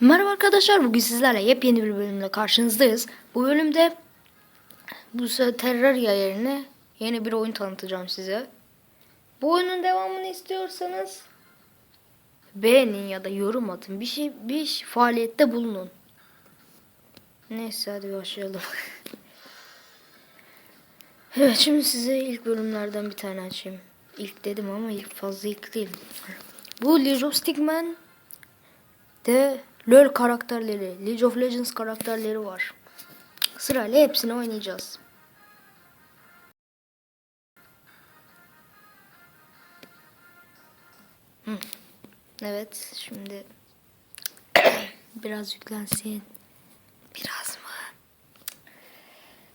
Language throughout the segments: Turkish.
Merhaba arkadaşlar bugün sizlerle yepyeni bir bölümle karşınızdayız. Bu bölümde bu Terraria yerine yeni bir oyun tanıtacağım size. Bu oyunun devamını istiyorsanız beğenin ya da yorum atın. Bir şey bir şey- faaliyette bulunun. Neyse hadi başlayalım. evet şimdi size ilk bölümlerden bir tane açayım. İlk dedim ama ilk fazla ilk değil. Bu League of de LoL karakterleri, League of Legends karakterleri var. Sırayla hepsini oynayacağız. Evet, şimdi biraz yüklensin. Biraz mı?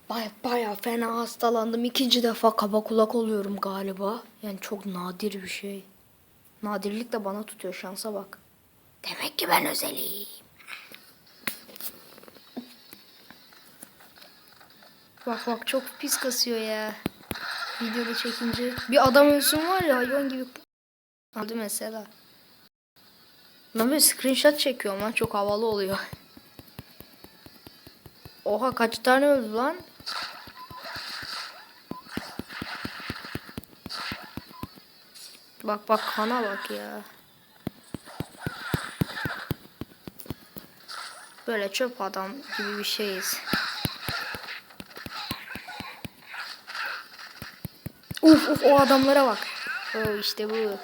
Baya baya fena hastalandım. İkinci defa kaba kulak oluyorum galiba. Yani çok nadir bir şey. Nadirlik de bana tutuyor şansa bak. Demek ki ben özeliyim. Bak bak çok pis kasıyor ya. Videoda çekince. Bir adam ölsün var ya hayvan gibi. Hadi mesela. Lan böyle screenshot çekiyorum lan çok havalı oluyor. Oha kaç tane öldü lan? Bak bak kana bak ya. Böyle çöp adam gibi bir şeyiz. Uf uf o adamlara bak. O işte bu.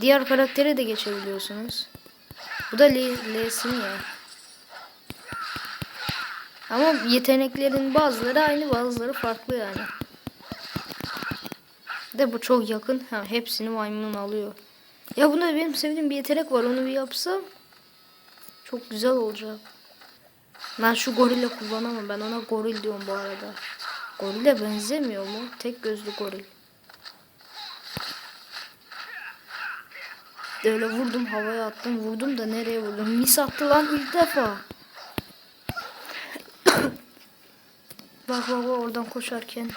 Diğer karaktere de geçebiliyorsunuz. Bu da Lesin ya. Ama yeteneklerin bazıları aynı bazıları farklı yani. De bu çok yakın. Ha, hepsini maymun alıyor. Ya bunda benim sevdiğim bir yetenek var. Onu bir yapsam çok güzel olacak. Ben şu gorille kullanamam. Ben ona goril diyorum bu arada. Gorile benzemiyor mu? Tek gözlü goril. Öyle vurdum havaya attım. Vurdum da nereye vurdum? Mis attı lan ilk defa. bak bak oradan koşarken.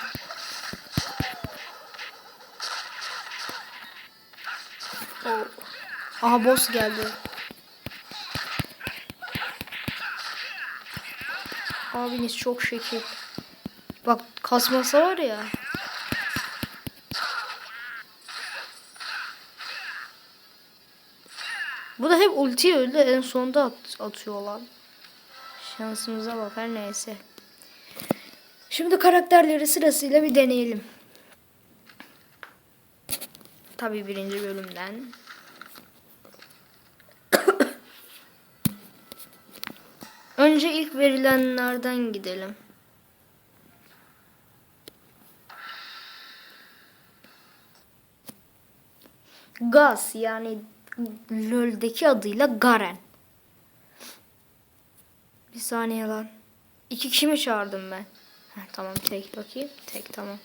Oh. Aha boss geldi. Abiniz çok şekil. Bak kasmasa var ya. Bu da hep ulti öldü en sonda at, atıyor lan. Şansımıza bak her neyse. Şimdi karakterleri sırasıyla bir deneyelim. Tabii birinci bölümden. Önce ilk verilenlerden gidelim. Gaz yani LoL'deki adıyla Garen. Bir saniye lan. İki kişi mi çağırdım ben? Heh, tamam tek bakayım. Tek tamam.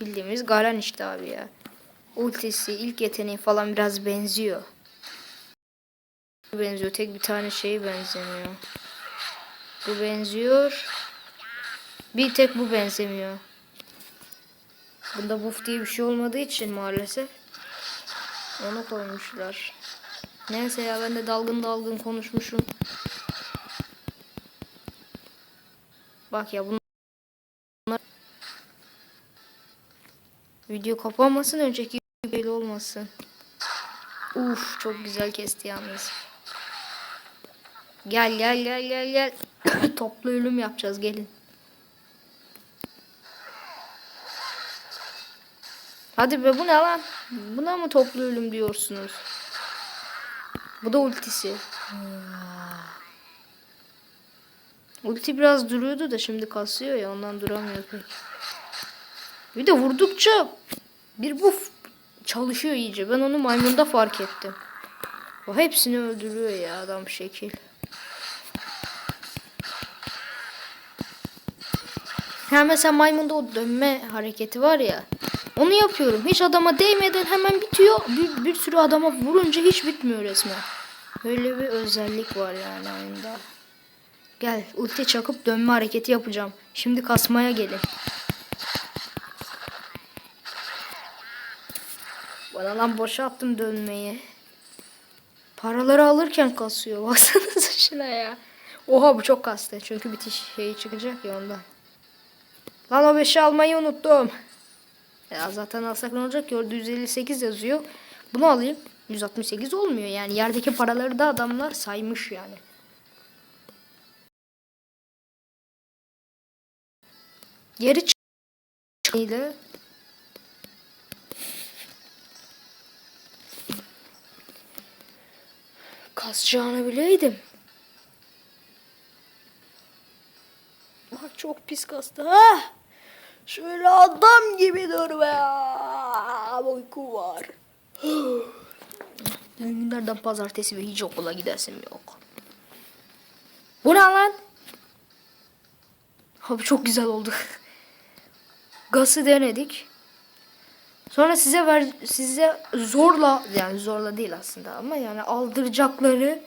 Bildiğimiz Garen işte abi ya. Ultisi, ilk yeteneği falan biraz benziyor. Benziyor. Tek bir tane şeyi benzemiyor. Bu benziyor. Bir tek bu benzemiyor. Bunda buff diye bir şey olmadığı için maalesef. Onu koymuşlar. Neyse ya ben de dalgın dalgın konuşmuşum. Bak ya bunlar video kapanmasın önceki gibi olmasın. Uf çok güzel kesti yalnız. Gel gel gel gel gel. Toplu ölüm yapacağız gelin. Hadi be bu ne lan? Buna mı toplu ölüm diyorsunuz? Bu da ultisi. Ulti biraz duruyordu da şimdi kasıyor ya ondan duramıyor pek. Bir de vurdukça bir buff çalışıyor iyice. Ben onu maymunda fark ettim. O hepsini öldürüyor ya adam şekil. Ha mesela maymunda o dönme hareketi var ya. Onu yapıyorum. Hiç adama değmeden hemen bitiyor. Bir, bir sürü adama vurunca hiç bitmiyor resmen. Böyle bir özellik var yani oyunda. Gel ulti çakıp dönme hareketi yapacağım. Şimdi kasmaya gelin. Bana lan boşa attım dönmeyi. Paraları alırken kasıyor. Baksanıza şuna ya. Oha bu çok kastı. Çünkü bitiş şeyi çıkacak ya ondan. Lan o 5'i almayı unuttum. Ya zaten alsak ne olacak ki orada 158 yazıyor. Bunu alayım. 168 olmuyor yani. Yerdeki paraları da adamlar saymış yani. Geri çık. Neydi? Kasacağını bileydim. Bak çok pis kastı. Ha! Şöyle adam gibi dur be. Uyku var. Günlerden pazartesi ve hiç okula gidesim yok. Bu ne lan? Abi çok güzel oldu. Gazı denedik. Sonra size ver size zorla yani zorla değil aslında ama yani aldıracakları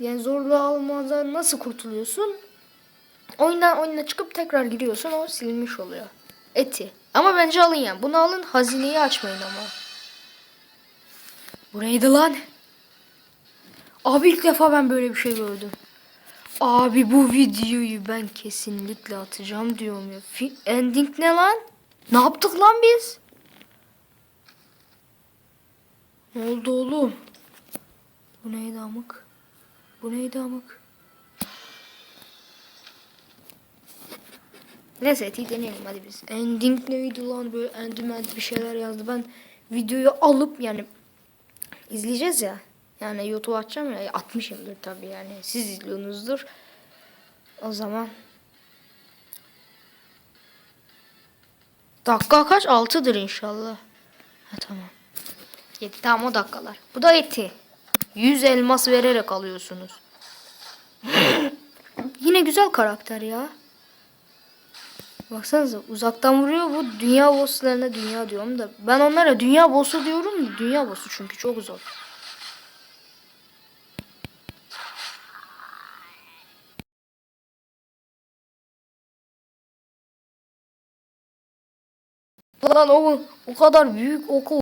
yani zorla almadan nasıl kurtuluyorsun? Oyundan oyuna çıkıp tekrar giriyorsun o silinmiş oluyor. Eti. Ama bence alın yani. Bunu alın hazineyi açmayın ama. Bu neydi lan? Abi ilk defa ben böyle bir şey gördüm. Abi bu videoyu ben kesinlikle atacağım diyorum ya. Fi- Ending ne lan? Ne yaptık lan biz? Ne oldu oğlum? Bu neydi amık? Bu neydi amık? Neyse eti deneyelim hadi biz. Ending neydi lan böyle endiment bir şeyler yazdı. Ben videoyu alıp yani izleyeceğiz ya. Yani YouTube açacağım ya. Atmışımdır tabii yani. Siz izliyorsunuzdur. O zaman Dakika kaç? 6'dır inşallah. Ha tamam. Yedi tamam o dakikalar. Bu da eti. 100 elmas vererek alıyorsunuz. Yine güzel karakter ya. Baksanıza uzaktan vuruyor bu dünya bosslarına dünya diyorum da ben onlara dünya bossu diyorum da dünya bossu çünkü çok zor. Lan o o kadar büyük okul.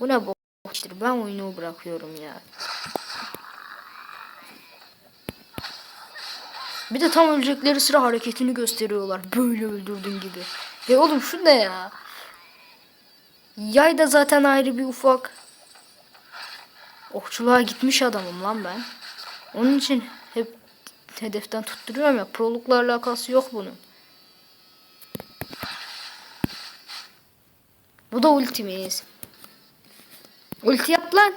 Bu ne boştur ben oyunu bırakıyorum ya. Bir de tam ölecekleri sıra hareketini gösteriyorlar. Böyle öldürdün gibi. E oğlum şu ne ya? Yay da zaten ayrı bir ufak. Okçuluğa gitmiş adamım lan ben. Onun için hep hedeften tutturuyorum ya. Prolukla alakası yok bunun. Bu da ultimiz. Ulti yap lan.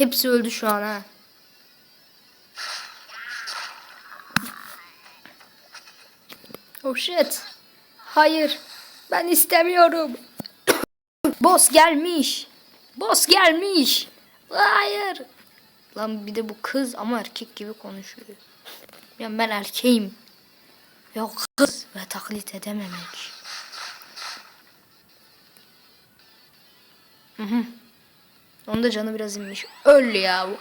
Hepsi öldü şu an ha. Oh shit. Hayır. Ben istemiyorum. Boss gelmiş. Boss gelmiş. Hayır. Lan bir de bu kız ama erkek gibi konuşuyor. Ya ben erkeğim. O kız ve taklit edememek. Hı hı. Onun da canı biraz inmiş. Öl ya bu.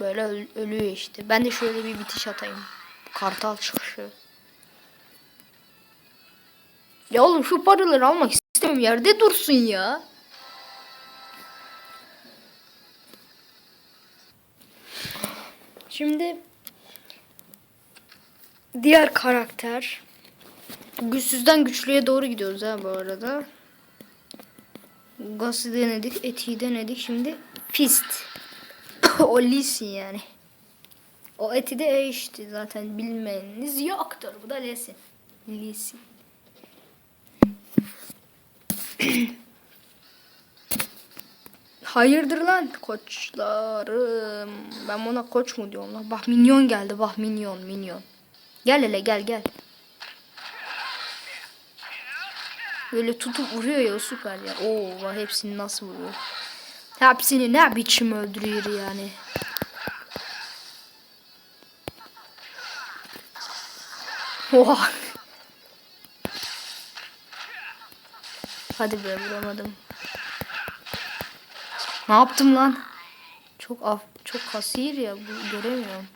Böyle öl- ölüyor işte. Ben de şöyle bir bitiş atayım. Kartal çıkışı. Ya oğlum şu paraları almak istemiyorum. Yerde dursun ya. Şimdi diğer karakter güçsüzden güçlüye doğru gidiyoruz ha bu arada. Gazı denedik, eti denedik. Şimdi Fist. o Lee'sin yani. O eti de E zaten bilmeniz yoktur. Bu da Lee'sin. Lee'sin. Hayırdır lan koçlarım. Ben buna koç mu diyorum lan. Bak minyon geldi. Bak minyon minyon. Gel hele gel gel. Böyle tutup vuruyor ya süper ya. Oo hepsini nasıl vuruyor. Hepsini ne biçim öldürüyor yani. Oha. Hadi be vuramadım. Ne yaptım lan? Çok af çok kasir ya bu göremiyorum.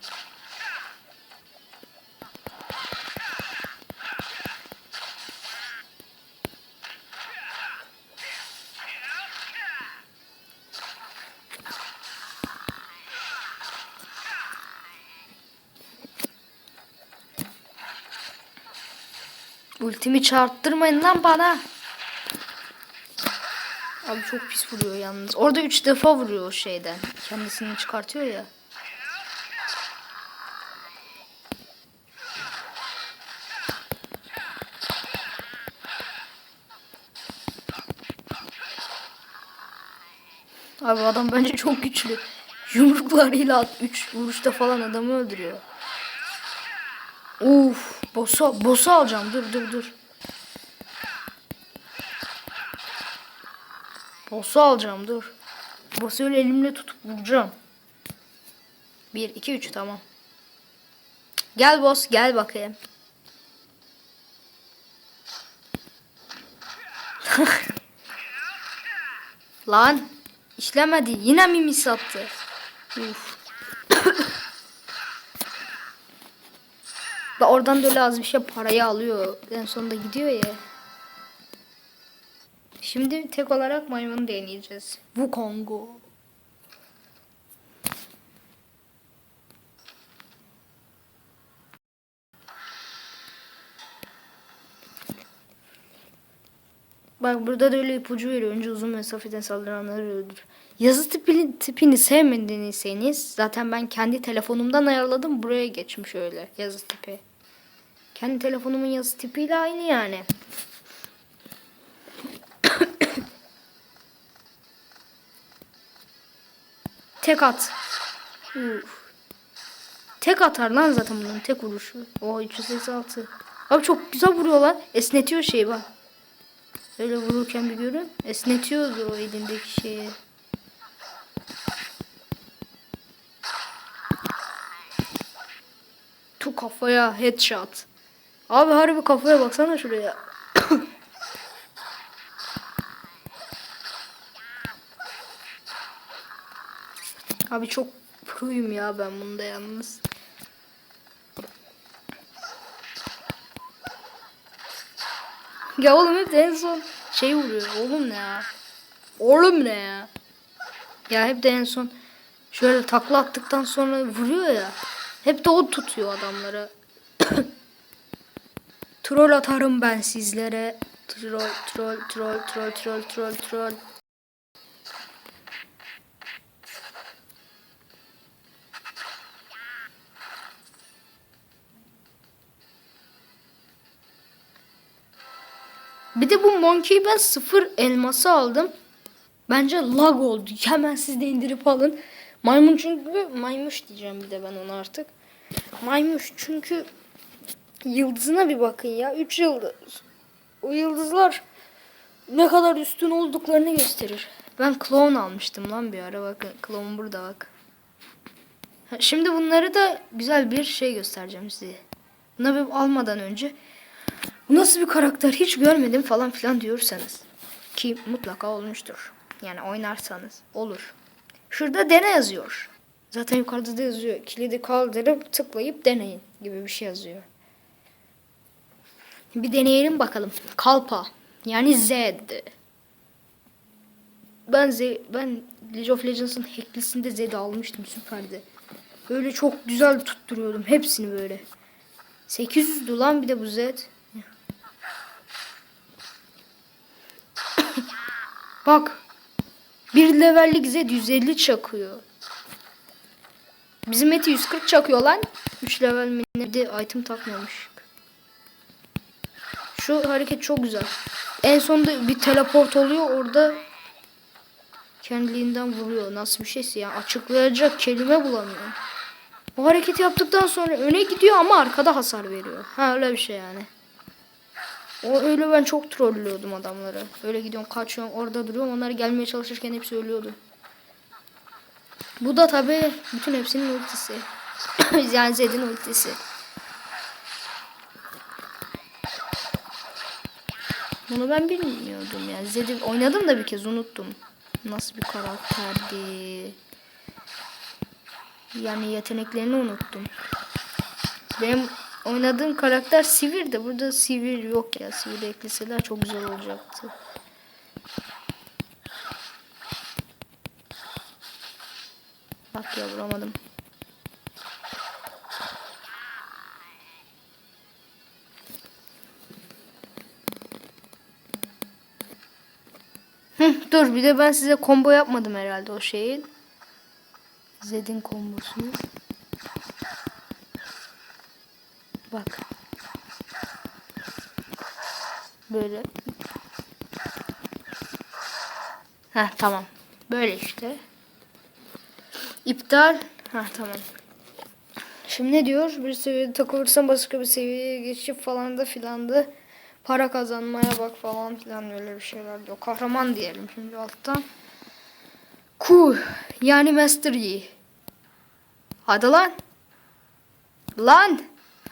Ultimi çarptırmayın lan bana. Abi çok pis vuruyor yalnız. Orada üç defa vuruyor o şeyden. Kendisini çıkartıyor ya. Abi adam bence çok güçlü. Yumruklarıyla 3 vuruşta falan adamı öldürüyor. Uf, boss'u boss'u alacağım. Dur dur dur. Boss'u alacağım dur. Boss'u öyle elimle tutup vuracağım. 1 2 3 tamam. Gel boss gel bakayım. Lan işlemedi. Yine mi mis attı? Uf. Ve oradan da öyle az bir şey parayı alıyor. En sonunda gidiyor ya. Şimdi tek olarak maymunu deneyeceğiz. Wukongo. Bak burada da öyle ipucu veriyor. Önce uzun mesafeden saldıranları öldür. Yazı tipini, tipini sevmediyseniz zaten ben kendi telefonumdan ayarladım. Buraya geçmiş öyle yazı tipi. Kendi telefonumun yazı tipiyle aynı yani. Tek at. Uf. Tek atar lan zaten bunun tek vuruşu. O 386. Abi çok güzel vuruyor lan. Esnetiyor şeyi bak. Öyle vururken bir görün. Esnetiyordu o elindeki şeyi. Tu kafaya headshot. Abi harbi kafaya baksana şuraya. Abi çok proyum ya ben bunda yalnız. Ya oğlum hep en son şey vuruyor. Oğlum ne ya? Oğlum ne ya? Ya hep de en son şöyle takla attıktan sonra vuruyor ya. Hep de o tutuyor adamları. Troll atarım ben sizlere. Troll, troll, troll, troll, troll, troll, troll. Bir de bu Monkey'i ben sıfır elması aldım. Bence lag oldu. Hemen siz de indirip alın. Maymun çünkü maymuş diyeceğim bir de ben ona artık. Maymuş çünkü yıldızına bir bakın ya. 3 yıldız. O yıldızlar ne kadar üstün olduklarını gösterir. Ben klon almıştım lan bir ara bakın. Klon burada bak. Şimdi bunları da güzel bir şey göstereceğim size. Bunları bir almadan önce bu nasıl bir karakter hiç görmedim falan filan diyorsanız ki mutlaka olmuştur. Yani oynarsanız olur. Şurada dene yazıyor. Zaten yukarıda da yazıyor. Kilidi kaldırıp tıklayıp deneyin gibi bir şey yazıyor. Bir deneyelim bakalım. Kalpa. Yani Z. Ben Z, ben League of Legends'ın hacklisinde Z'de almıştım süperdi. Böyle çok güzel tutturuyordum hepsini böyle. 800'dü lan bir de bu Z. Bak. Bir levellik Z 150 çakıyor. Bizim eti 140 çakıyor lan. 3 level mi ne item takmamış. Şu hareket çok güzel. En sonunda bir teleport oluyor orada kendiliğinden vuruyor. Nasıl bir şeyse ya açıklayacak kelime bulamıyorum. O hareketi yaptıktan sonra öne gidiyor ama arkada hasar veriyor. Ha öyle bir şey yani. O öyle ben çok trollüyordum adamları. Öyle gidiyorum kaçıyorum orada duruyorum onlar gelmeye çalışırken hepsi ölüyordu. Bu da tabi bütün hepsinin ultisi. yani Zed'in ultisi. Bunu ben bilmiyordum yani. Zed'i oynadım da bir kez unuttum. Nasıl bir karakterdi. Yani yeteneklerini unuttum. Benim oynadığım karakter Sivir de burada Sivir yok ya. Sivir ekleseler çok güzel olacaktı. Bak ya vuramadım. Hı, dur bir de ben size combo yapmadım herhalde o şeyin. Zed'in kombosunu. Bak. Böyle. Ha tamam. Böyle işte. İptal. Ha tamam. Şimdi ne diyor? Bir seviyede takılırsan başka bir seviyeye geçip falan da filan da para kazanmaya bak falan filan öyle bir şeyler diyor. Kahraman diyelim şimdi alttan. Cool. Yani Master Yi. Hadi lan. Lan.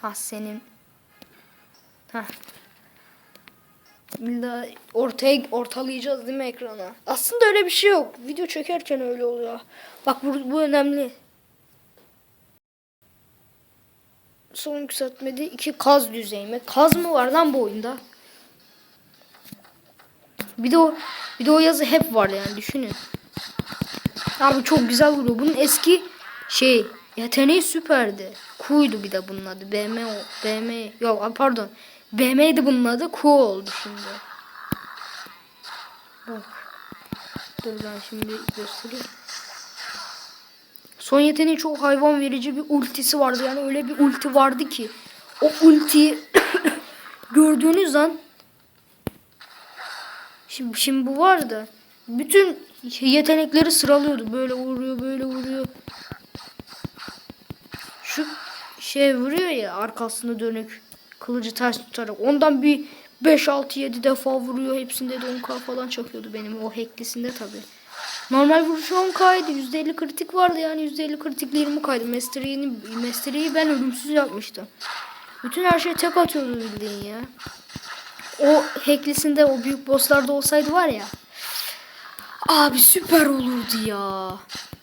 Ha senin. Ha. İlla ortaya ortalayacağız değil mi ekrana? Aslında öyle bir şey yok. Video çekerken öyle oluyor. Bak bu, bu önemli. Son yükseltmede iki kaz düzeyi mi? Kaz mı var lan bu oyunda? Bir de o bir de o yazı hep var yani düşünün. Abi çok güzel vuruyor. Bunun eski şey yeteneği süperdi. Ku'ydu bir de bunun adı. BM. BM yok pardon. BM'ydi bunun adı. Ku oldu şimdi. Bak. Dur ben şimdi göstereyim. Son yeteneği çok hayvan verici bir ultisi vardı. Yani öyle bir ulti vardı ki. O ultiyi gördüğünüz an Şimdi, şimdi bu vardı. Bütün yetenekleri sıralıyordu. Böyle vuruyor, böyle vuruyor. Şu şey vuruyor ya arkasını dönük. Kılıcı ters tutarak. Ondan bir 5 6 7 defa vuruyor. Hepsinde de 10k falan çakıyordu benim o hacklisinde tabi. Normal vuruşu 10k'ydı. %50 kritik vardı yani %50 kritikli 20k'ydı. Mastery'yi Mastery'yi ben ölümsüz yapmıştım. Bütün her şey tek atıyordu bildiğin ya o hacklisinde o büyük bosslarda olsaydı var ya. Abi süper olurdu ya.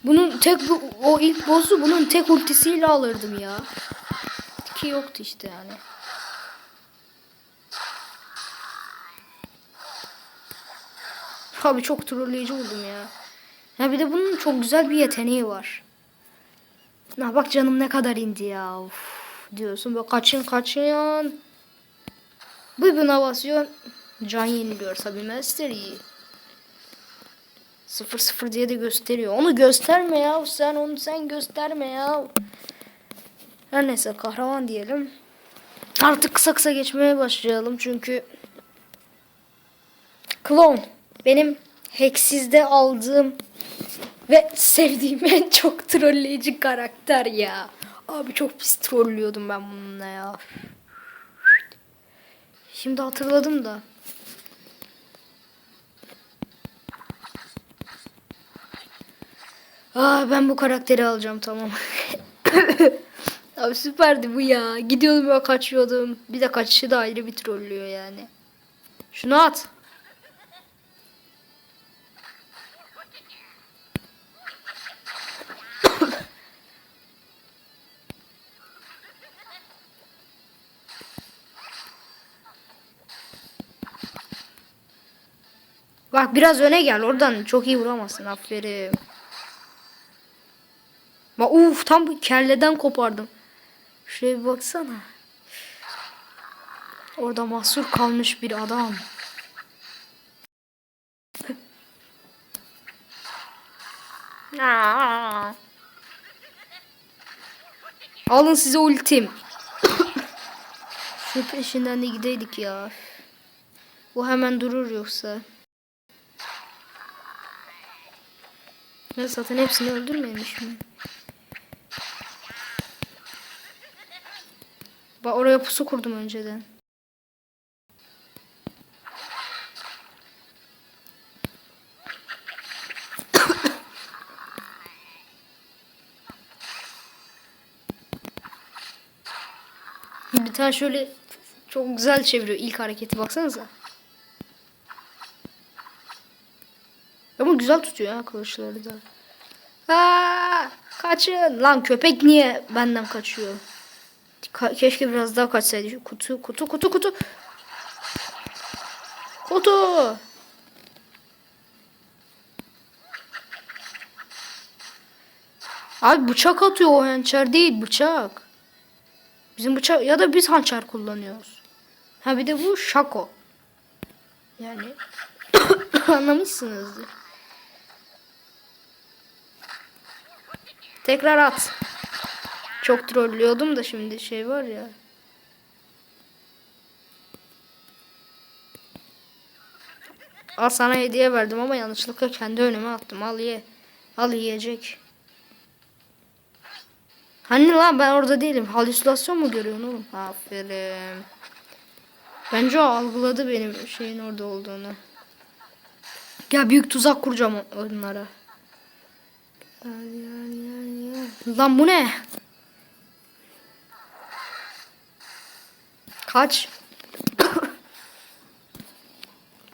Bunun tek o ilk boss'u bunun tek ultisiyle alırdım ya. Ki yoktu işte yani. Abi çok trolleyici oldum ya. Ya bir de bunun çok güzel bir yeteneği var. Na bak canım ne kadar indi ya. Uf, diyorsun böyle kaçın kaçın. Bu inovasyon can yeniliyor tabi Master Yi. 0-0 diye de gösteriyor. Onu gösterme ya. Sen onu sen gösterme ya. Her neyse kahraman diyelim. Artık kısa kısa geçmeye başlayalım çünkü Klon benim Hex'izde aldığım ve sevdiğim en çok trolleyici karakter ya. Abi çok pis trollüyordum ben bununla ya. Şimdi hatırladım da. Aa ben bu karakteri alacağım tamam. Abi süperdi bu ya. Gidiyordum böyle kaçıyordum. Bir de kaçışı da ayrı bir trollüyor yani. Şunu at. Bak biraz öne gel. Oradan çok iyi vuramazsın. Aferin. Bak uf tam kelleden kopardım. Şuraya bir baksana. Orada mahsur kalmış bir adam. Alın size ultim. Şu peşinden de gideydik ya. Bu hemen durur yoksa. Ya zaten hepsini öldürmemiş mi? Bak oraya pusu kurdum önceden. Bir tane şöyle çok güzel çeviriyor ilk hareketi baksanıza. Güzel tutuyor ha kılıçları da. Aa! Kaçın. Lan köpek niye benden kaçıyor? Ka- keşke biraz daha kaçsaydı. Kutu kutu kutu kutu. Kutu. Abi bıçak atıyor o hançer değil bıçak. Bizim bıçak ya da biz hançer kullanıyoruz. Ha bir de bu şako. Yani anlamışsınızdır. Tekrar at. Çok trollüyordum da şimdi şey var ya. Al sana hediye verdim ama yanlışlıkla kendi önüme attım. Al ye. Al yiyecek. Hani lan ben orada değilim. Halüsinasyon mu görüyorsun oğlum? Aferin. Bence o algıladı benim şeyin orada olduğunu. Ya büyük tuzak kuracağım onlara. Gel, gel, gel. Lan bu ne? Kaç.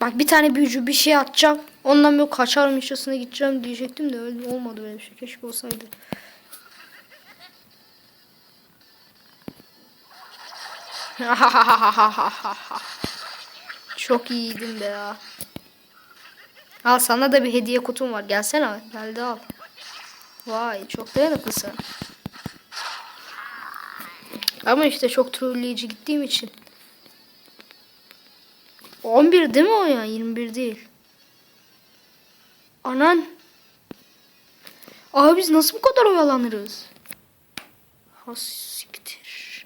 Bak bir tane büyücü bir şey atacağım. Ondan böyle kaçarmışçasına gideceğim diyecektim de öyle olmadı böyle bir şey. Keşke olsaydı. Çok iyiydim be ya. Al sana da bir hediye kutum var. Gelsene. Geldi al. Vay çok dayanıklısın. Ama işte çok trolleyici gittiğim için. 11 değil mi o ya? 21 değil. Anan. Abi biz nasıl bu kadar oyalanırız? Ha siktir.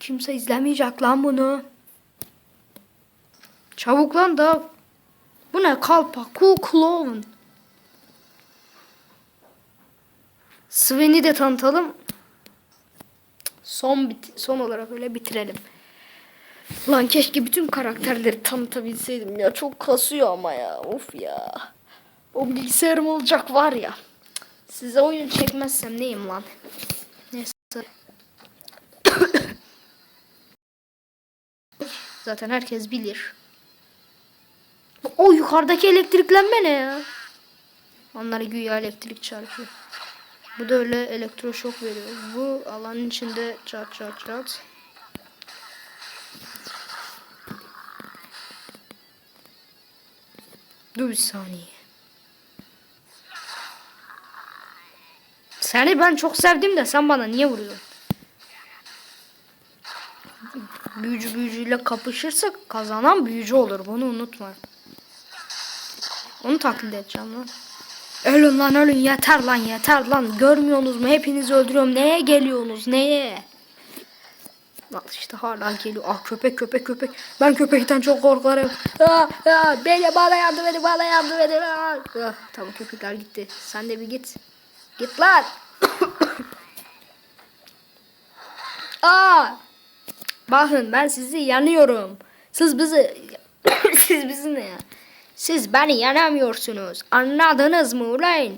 Kimse izlemeyecek lan bunu. Çabuk lan da. Bu ne kalpa? Cool clown. Sven'i de tanıtalım. Son son olarak öyle bitirelim. Lan keşke bütün karakterleri tanıtabilseydim ya. Çok kasıyor ama ya. Of ya. O bilgisayarım olacak var ya. Size oyun çekmezsem neyim lan? Neyse. Zaten herkes bilir. O yukarıdaki elektriklenme ne ya? Onlara güya elektrik çarpıyor. Bu da öyle elektroşok veriyor. Bu alanın içinde çat çat çat. Dur bir saniye. Seni ben çok sevdim de sen bana niye vuruyorsun? Büyücü büyücüyle kapışırsak kazanan büyücü olur. Bunu unutma. Onu taklit edeceğim lan. Ölün lan ölün yeter lan yeter lan. Görmüyorsunuz mu? Hepinizi öldürüyorum. Neye geliyorsunuz? Neye? Lan işte hala geliyor. Ah köpek köpek köpek. Ben köpekten çok korkarım. Ah, ah, beni bana yardım edin bana yardım edin. Ah. Ah, tamam köpekler gitti. Sen de bir git. Git lan. Aa! Bakın ben sizi yanıyorum. Siz bizi siz bizi ne ya? Siz beni yanamıyorsunuz. Anladınız mı ulan?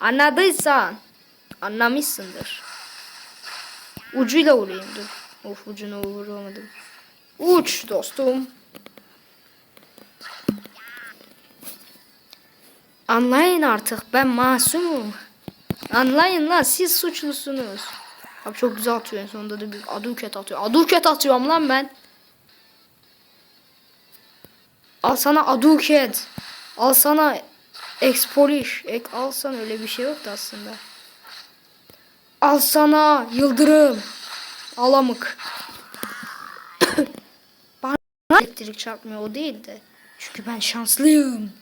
Anladıysan anlamışsındır. Ucuyla vurayım dur. Of ucuna vuramadım. Uç dostum. Anlayın artık ben masumum. Anlayın lan siz suçlusunuz. Abi çok güzel atıyor en sonunda da bir aduket atıyor. Aduket atıyorum lan ben. Al sana aduket. Al sana expolish. Ek, al sana öyle bir şey yoktu aslında. Al sana yıldırım. Alamık. Bana elektrik çarpmıyor o değil de. Çünkü ben şanslıyım.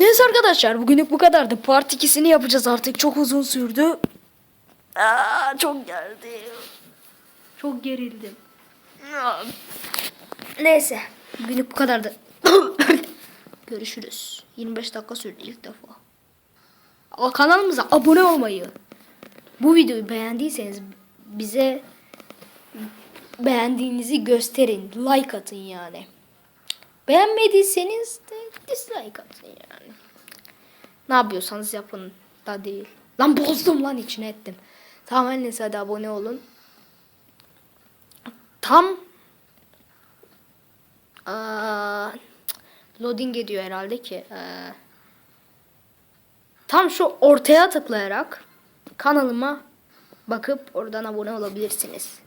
Neyse arkadaşlar bugünlük bu kadardı. Part 2'sini yapacağız artık. Çok uzun sürdü. Aa, çok geldi. Çok gerildim. Neyse. Bugünlük bu kadardı. Görüşürüz. 25 dakika sürdü ilk defa. Ama kanalımıza abone olmayı. Bu videoyu beğendiyseniz bize beğendiğinizi gösterin. Like atın yani. Beğenmediyseniz de dislike atın yani. Ne yapıyorsanız yapın da değil. Lan bozdum lan içine ettim. Tamam neyse hadi abone olun. Tam Aa, loading ediyor herhalde ki. Ee, tam şu ortaya tıklayarak kanalıma bakıp oradan abone olabilirsiniz.